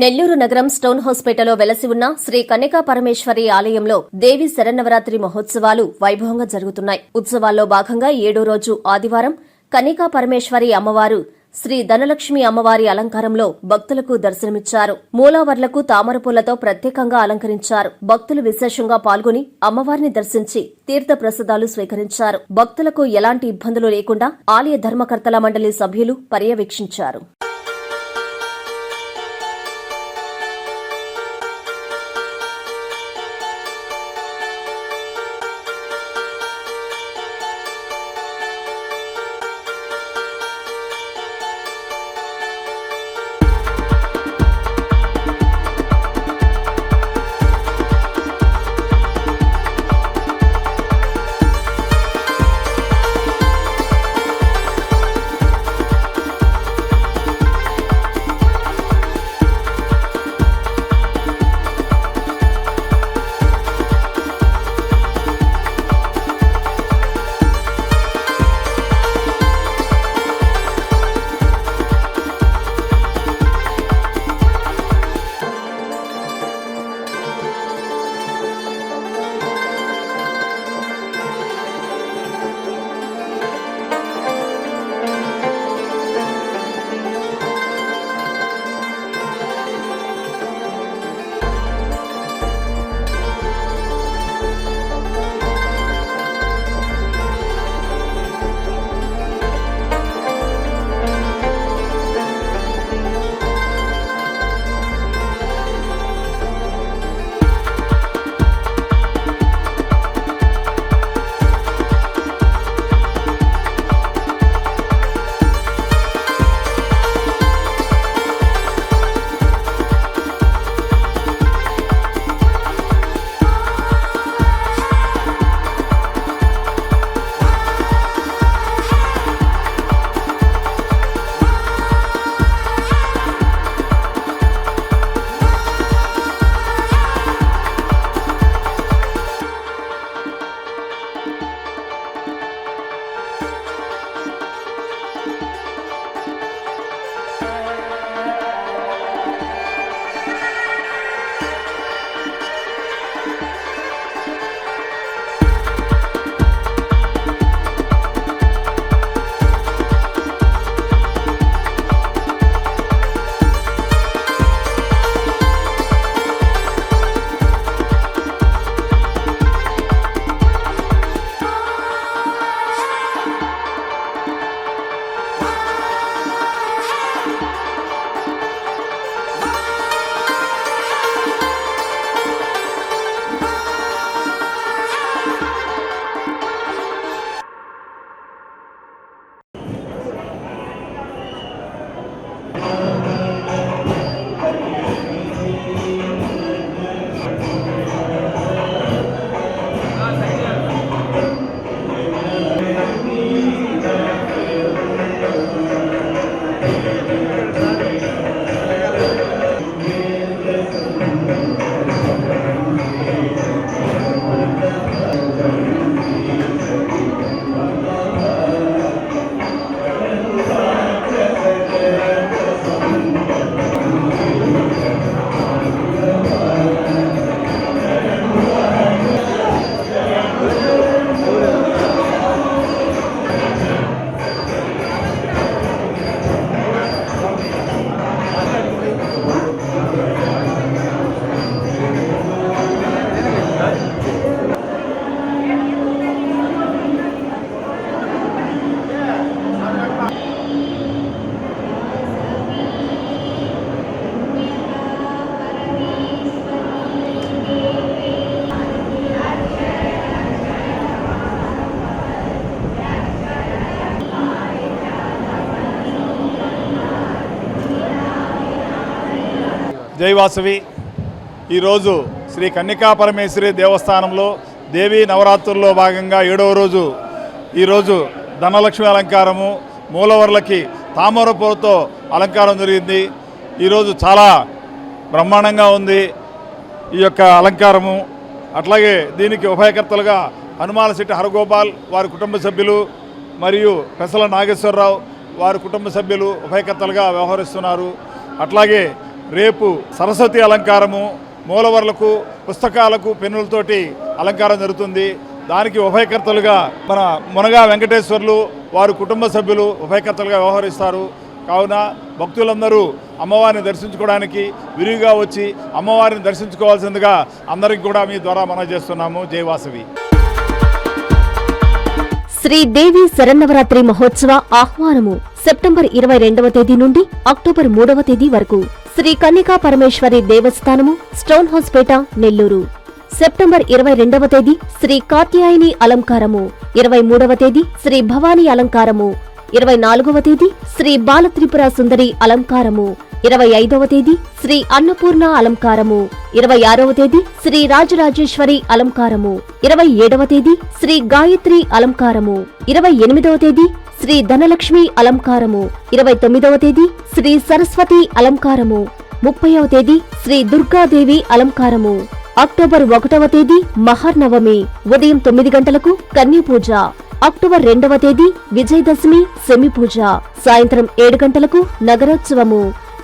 నెల్లూరు నగరం స్టోన్ హాస్పిటల్లో వెలసి ఉన్న శ్రీ కన్యకా పరమేశ్వరి ఆలయంలో దేవి శరన్నవరాత్రి మహోత్సవాలు వైభవంగా జరుగుతున్నాయి. ఉత్సవాల్లో భాగంగా ఏడో రోజు ఆదివారం కన్యకా పరమేశ్వరి అమ్మవారు శ్రీ ధనలక్ష్మి అమ్మవారి అలంకారంలో భక్తులకు దర్శనమిచ్చారు. మూలావర్లకు తామరపూలతో ప్రత్యేకంగా అలంకరించారు. భక్తులు విశేషంగా పాల్గొని అమ్మవారిని దర్శించి తీర్థ ప్రసాదాలు స్వీకరించారు. భక్తులకు ఎలాంటి ఇబ్బందులు లేకుండా ఆలయ ధర్మకర్తల మండలి సభ్యులు పర్యవేక్షించారు. జైవాసవి ఈరోజు శ్రీ కన్నికా పరమేశ్వరి దేవస్థానంలో దేవీ నవరాత్రుల్లో భాగంగా ఏడవ రోజు ఈరోజు ధనలక్ష్మి అలంకారము మూలవర్లకి తామర పూలతో అలంకారం జరిగింది. ఈరోజు చాలా బ్రహ్మాండంగా ఉంది ఈ యొక్క అలంకారము. అట్లాగే దీనికి ఉభయకర్తలుగా హనుమాల శెట్టి హరగోపాల్ వారి కుటుంబ సభ్యులు మరియు పెసల నాగేశ్వరరావు వారి కుటుంబ సభ్యులు ఉభయకర్తలుగా వ్యవహరిస్తున్నారు. అట్లాగే రేపు సరస్వతి అలంకారము మూలవర్లకు పుస్తకాలకు పెన్నులతోటి అలంకారం జరుగుతుంది. దానికి ఉభయకర్తలుగా మన మునగా వెంకటేశ్వర్లు వారు కుటుంబ సభ్యులు ఉభయకర్తలుగా వ్యవహరిస్తారు. కావున భక్తులందరూ అమ్మవారిని దర్శించుకోవడానికి విరివిగా వచ్చి అమ్మవారిని దర్శించుకోవాల్సిందిగా అందరికి కూడా మీ ద్వారా మనం చేస్తున్నాము. జయవాసవి శ్రీదేవి శరన్నవరాత్రి మహోత్సవ ఆహ్వానము సెప్టెంబర్ ఇరవై రెండవ తేదీ నుండి అక్టోబర్ మూడవ తేదీ వరకు. Shri Kannika Parameshwari దేవస్థానము Stone House Pet Nellore. September ఇరవై రెండవ తేదీ శ్రీ కాత్యాయని అలంకారము ఇరవై మూడవ తేదీ శ్రీ భవానీ అలంకారము ఇరవై నాలుగవ తేదీ శ్రీ బాలత్రిపుర సుందరి అలంకారము ఇరవై ఐదవ తేదీ శ్రీ అన్నపూర్ణ అలంకారము ఇరవై ఆరవ తేదీ శ్రీ రాజరాజేశ్వరి అలంకారము ఇరవై ఏడవ తేదీ శ్రీ గాయత్రి అలంకారము ఇరవై ఎనిమిదవ తేదీ శ్రీ ధనలక్ష్మి అలంకారము. ఇరవై తొమ్మిదవ తేదీ శ్రీ సరస్వతి అలంకారము. ముప్పైవ తేదీ శ్రీ దుర్గాదేవి అలంకారము. అక్టోబర్ ఒకటవ తేదీ మహానవమి ఉదయం తొమ్మిది గంటలకు కన్యపూజ. అక్టోబర్ రెండవ తేదీ విజయదశమి సెమిపూజ. సాయంత్రం ఏడు గంటలకు నగరోత్సవము.